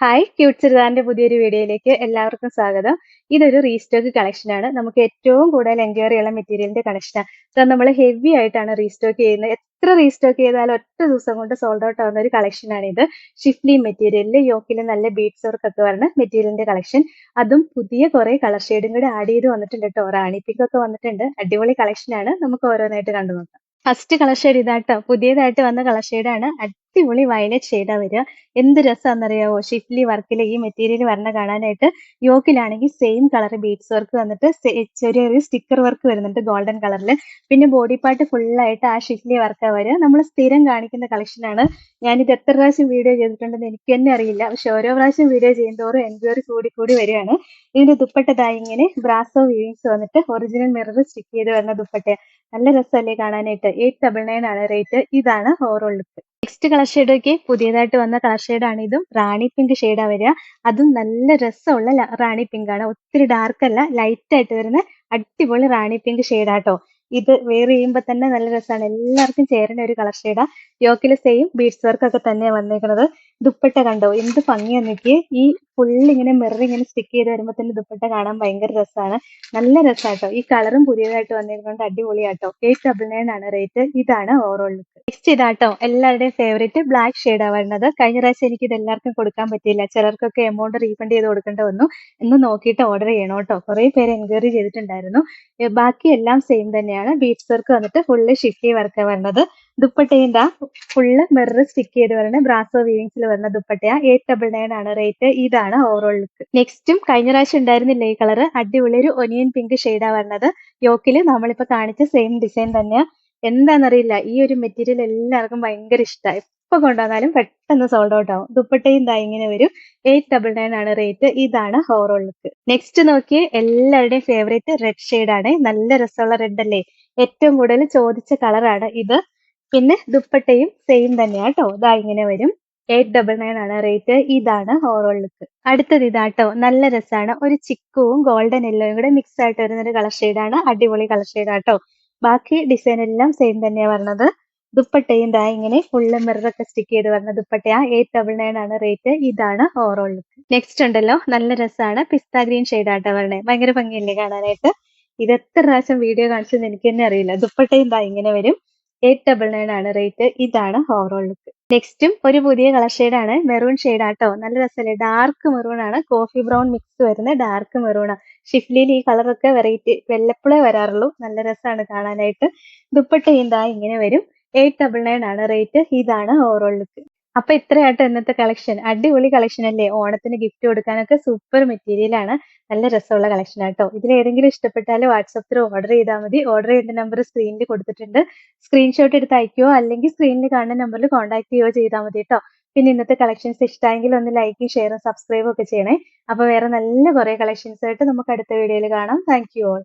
Hi cute ചെറുതാറിന്റെ പുതിയൊരു വീഡിയോയിലേക്ക് എല്ലാവർക്കും സ്വാഗതം. ഇതൊരു റീസ്റ്റോക്ക് കളക്ഷൻ ആണ്. നമുക്ക് ഏറ്റവും കൂടുതൽ എൻക്വയറി ഉള്ള മെറ്റീരിയലിന്റെ കളക്ഷനാണ് സോ നമ്മൾ ഹെവി ആയിട്ടാണ് റീസ്റ്റോക്ക് ചെയ്യുന്നത്. എത്ര റീസ്റ്റോക്ക് ചെയ്താലും ഒറ്റ ദിവസം കൊണ്ട് സോൾഡ് ഔട്ട് ആവുന്ന ഒരു കളക്ഷൻ ആണ് ഇത്. ഷിഫ്ലി മെറ്റീരിയലിൽ യോക്കിൽ നല്ല ബീഡ്സ് വർക്ക് ഒക്കെ വരുന്ന മെറ്റീരിയലിന്റെ കളക്ഷൻ അതും പുതിയ കുറെ കളർ ഷെയ്ഡും കൂടി ആഡ് ചെയ്ത് വന്നിട്ടുണ്ട് കേട്ടോ റാണി ഒക്കെ വന്നിട്ടുണ്ട്. അടിപൊളി കളക്ഷൻ ആണ്. നമുക്ക് ഓരോന്നായിട്ട് കണ്ടു നോക്കാം ഫസ്റ്റ് കളർ ഷെയ്ഡ് ഇതാട്ടോ. പുതിയതായിട്ട് വന്ന കളർ ഷെയ്ഡാണ് അടിപൊളി വയലറ്റ് ഷെയ്ഡാ വരിക. എന്ത് രസമാണെന്നറിയാവോ ഷിഫ്ലി വർക്കിൽ ഈ മെറ്റീരിയൽ വരണ കാണാനായിട്ട് യോക്കിലാണെങ്കിൽ സെയിം കളർ ബീഡ്സ് വർക്ക് വന്നിട്ട് ചെറിയ ചെറിയ സ്റ്റിക്കർ വർക്ക് വരുന്നുണ്ട് ഗോൾഡൻ കളറിൽ പിന്നെ ബോഡി പാർട്ട് ഫുള്ളായിട്ട് ആ ഷിഫ്ലി വർക്കാണ് വരിക. നമ്മൾ സ്ഥിരം കാണിക്കുന്ന കളക്ഷനാണ് ഞാനിത് എത്ര പ്രാവശ്യം വീഡിയോ ചെയ്തിട്ടുണ്ടെന്ന് എനിക്ക് തന്നെ അറിയില്ല. പക്ഷെ ഓരോ പ്രാവശ്യം വീഡിയോ ചെയ്യുന്നതോറും എൻക്വയറി കൂടി കൂടി വരികയാണ്. ഇതിന്റെ ദുപ്പട്ടതായി ഇങ്ങനെ ബ്രാസോ വീവിങ്സ് വന്നിട്ട് ഒറിജിനൽ മിറർ സ്റ്റിക്ക് ചെയ്ത് വരുന്ന ദുപ്പട്ട നല്ല രസമല്ലേ കാണാനായിട്ട്. എയ്റ്റ് ഡബിൾ നയൻ ആണ് റേറ്റ് ഇതാണ് overall look next colour shade ഒക്കെ പുതിയതായിട്ട് വന്ന കളർ ഷെയ്ഡാണ് ഇതും. റാണി പിങ്ക് ഷെയ്ഡാ വരിക. അതും നല്ല രസമുള്ള റാണി പിങ്ക് ആണ്. ഒത്തിരി ഡാർക്ക് അല്ല ലൈറ്റ് ആയിട്ട് വരുന്ന അടിപൊളി റാണി പിങ്ക് ഷെയ്ഡാട്ടോ ഇത് വെയർ ചെയ്യുമ്പോൾ തന്നെ നല്ല രസമാണ് എല്ലാവർക്കും ചേരുന്ന ഒരു കളർ ഷെയ്ഡാ യോക്കിൽ സെയിം ബീഡ്സ് വർക്ക് ഒക്കെ തന്നെയാണ് വന്നേക്കുന്നത് ദുപ്പട്ട കണ്ടോ? എന്ത് ഭംഗിയാ നോക്കി ഈ ഫുള്ള് ഇങ്ങനെ മിറർ ഇങ്ങനെ സ്റ്റിക്ക് ചെയ്ത് വരുമ്പോൾ തന്നെ ദുപ്പട്ട കാണാൻ ഭയങ്കര രസമാണ് നല്ല രസാട്ടോ. ഈ കളറും പുതിയതായിട്ട് വന്നിരുന്നോണ്ട് അടിപൊളിയാട്ടോ. എയ്റ്റ് ഡബിൾ നയൻ ആണ് റേറ്റ് ഇതാണ് ഓവറോൾ ലുക്ക് നെക്സ്റ്റ് ഇതാട്ടോ. എല്ലാവരുടെയും ഫേവറേറ്റ് ബ്ലാക്ക് ഷെയ്ഡാണ് വരുന്നത്. കഴിഞ്ഞ പ്രാവശ്യം എനിക്ക് ഇത് എല്ലാവർക്കും കൊടുക്കാൻ പറ്റിയില്ല. ചിലർക്കൊക്കെ എമൗണ്ട് റീഫണ്ട് ചെയ്ത് കൊടുക്കേണ്ട വന്നു. എന്ന് നോക്കിയിട്ട് ഓർഡർ ചെയ്യണം കേട്ടോ. കുറെ പേര് എൻക്വയറി ചെയ്തിട്ടുണ്ടായിരുന്നു. ബാക്കി എല്ലാം സെയിം തന്നെയാണ്. ബീഡ്സ് വർക്ക് വന്നിട്ട് ഫുള്ള് ഷിഫ്റ്റി വർക്കാണ് വരുന്നത്. ദുപ്പട്ടയും ദാ ഫുള്ള് മിറർ സ്റ്റിക്ക് ചെയ്ത് വരുന്ന ബ്രാസോ വീവിങ്സിൽ വരുന്ന ദുപ്പട്ടയ. എയ്റ്റ് ഡബിൾ നയൻ ആണ് റേറ്റ് ഇതാണ് ഓവറോൾ ലുക്ക് നെക്സ്റ്റും കഴിഞ്ഞ പ്രാവശ്യം ഉണ്ടായിരുന്നില്ല ഈ കളർ അടിപൊളി ഒരു ഒനിയൻ പിങ്ക് ഷെയ്ഡാ വരുന്നത് യോക്കിൽ നമ്മളിപ്പോ കാണിച്ച സെയിം ഡിസൈൻ തന്നെയാ. എന്താണെന്നറിയില്ല ഈ ഒരു മെറ്റീരിയൽ എല്ലാവർക്കും ഭയങ്കര ഇഷ്ടമായി ഇപ്പൊ കൊണ്ടുവന്നാലും പെട്ടെന്ന് സോൾഡ് ഔട്ട് ആവും. ദുപ്പട്ടയും ദാ ഇങ്ങനെ വരും. എയ്റ്റ് ഡബിൾ നയൻ ആണ് റേറ്റ് ഇതാണ് ഹോറോൾ ലുക്ക് നെക്സ്റ്റ് നോക്കിയ എല്ലാവരുടെയും ഫേവറേറ്റ് റെഡ് ആണ്. നല്ല രസമുള്ള റെഡ് അല്ലേ? ഏറ്റവും കൂടുതൽ ചോദിച്ച കളറാണ് ഇത്. പിന്നെ ദുപ്പട്ടയും സെയിം തന്നെയാട്ടോ ഇതാ ഇങ്ങനെ വരും. എയ്റ്റ് ഡബിൾ നയൻ ആണ് റേറ്റ് ഇതാണ് ഓറോൾ ലുക്ക് അടുത്തത് ഇതാട്ടോ നല്ല രസമാണ് ഒരു ചിക്കുവും ഗോൾഡൻ യെല്ലോയും കൂടെ മിക്സ് ആയിട്ട് വരുന്ന ഒരു കളർ ഷെയ്ഡാണ് അടിപൊളി കളർ ഷെയ്ഡാട്ടോ ബാക്കി ഡിസൈൻ എല്ലാം സെയിം തന്നെയാ വരുന്നത് ദുപ്പട്ടയും ദാ ഇങ്ങനെ ഫുള്ള് മിററൊക്കെ സ്റ്റിക്ക് ചെയ്ത് വരുന്ന ദുപ്പട്ടയാ. എയ്റ്റ് ഡബിൾ നയൻ ആണ് റേറ്റ് ഇതാണ് ഓറോൾ ലുക്ക് നെക്സ്റ്റ് ഉണ്ടല്ലോ. നല്ല രസമാണ് പിസ്ത ഗ്രീൻ ഷെയ്ഡാട്ടോ വരണേ. ഭയങ്കര ഭംഗിയല്ലേ കാണാനായിട്ട്? ഇത് എത്ര പ്രാവശ്യം വീഡിയോ കാണിച്ചെന്ന് എനിക്ക് തന്നെ അറിയില്ല. ദുപ്പട്ടയും ദാ ഇങ്ങനെ വരും. എയ്റ്റ് ഡബിൾ നയൻ ആണ് റേറ്റ് ഇതാണ് ഓവറോൾ ലുക്ക് നെക്സ്റ്റും ഒരു പുതിയ കളർ ഷെയ്ഡാണ് മെറൂൺ ഷെയ്ഡാട്ടോ നല്ല രസമല്ലേ ഡാർക്ക് മെറൂൺ ആണ്. കോഫി ബ്രൗൺ മിക്സ് വരുന്ന ഡാർക്ക് മെറൂൺ ഷിഫ്ലിയിൽ ഈ കളറൊക്കെ വെറൈറ്റി വെല്ലപ്പോഴേ വരാറുള്ളൂ. നല്ല രസമാണ് കാണാനായിട്ട്. ദുപ്പട്ട എന്താ ഇങ്ങനെ വരും. എയ്റ്റ് ഡബിൾ നയൻ ആണ് റേറ്റ് ഇതാണ് ഓവറോൾ ലുക്ക് അപ്പൊ ഇത്രയായിട്ട് ഇന്നത്തെ കളക്ഷൻ അടിപൊളി കളക്ഷൻ അല്ലേ? ഓണത്തിന് ഗിഫ്റ്റ് കൊടുക്കാനൊക്കെ സൂപ്പർ മെറ്റീരിയൽ ആണ്. നല്ല രസമുള്ള കളക്ഷൻ ആട്ടോ. ഇതിൽ ഏതെങ്കിലും ഇഷ്ടപ്പെട്ടാൽ വാട്സപ്പിൽ ഓർഡർ ചെയ്താൽ മതി. ഓർഡർ ചെയ്യേണ്ട നമ്പർ സ്ക്രീനിൽ കൊടുത്തിട്ടുണ്ട്. സ്ക്രീൻഷോട്ട് എടുത്ത് അയക്കുകയോ അല്ലെങ്കിൽ സ്ക്രീനിൽ കാണുന്ന നമ്പറിൽ കോൺടാക്ട് ചെയ്യുകയോ ചെയ്താൽ മതി കേട്ടോ പിന്നെ ഇന്നത്തെ കളക്ഷൻസ് ഇഷ്ടമെങ്കിൽ ഒന്ന് ലൈക്കും ഷെയറും സബ്സ്ക്രൈബും ഒക്കെ ചെയ്യണേ. അപ്പൊ വേറെ നല്ല കുറെ കളക്ഷൻസ് ആയിട്ട് നമുക്ക് അടുത്ത വീഡിയോയിൽ കാണാം. Thank you all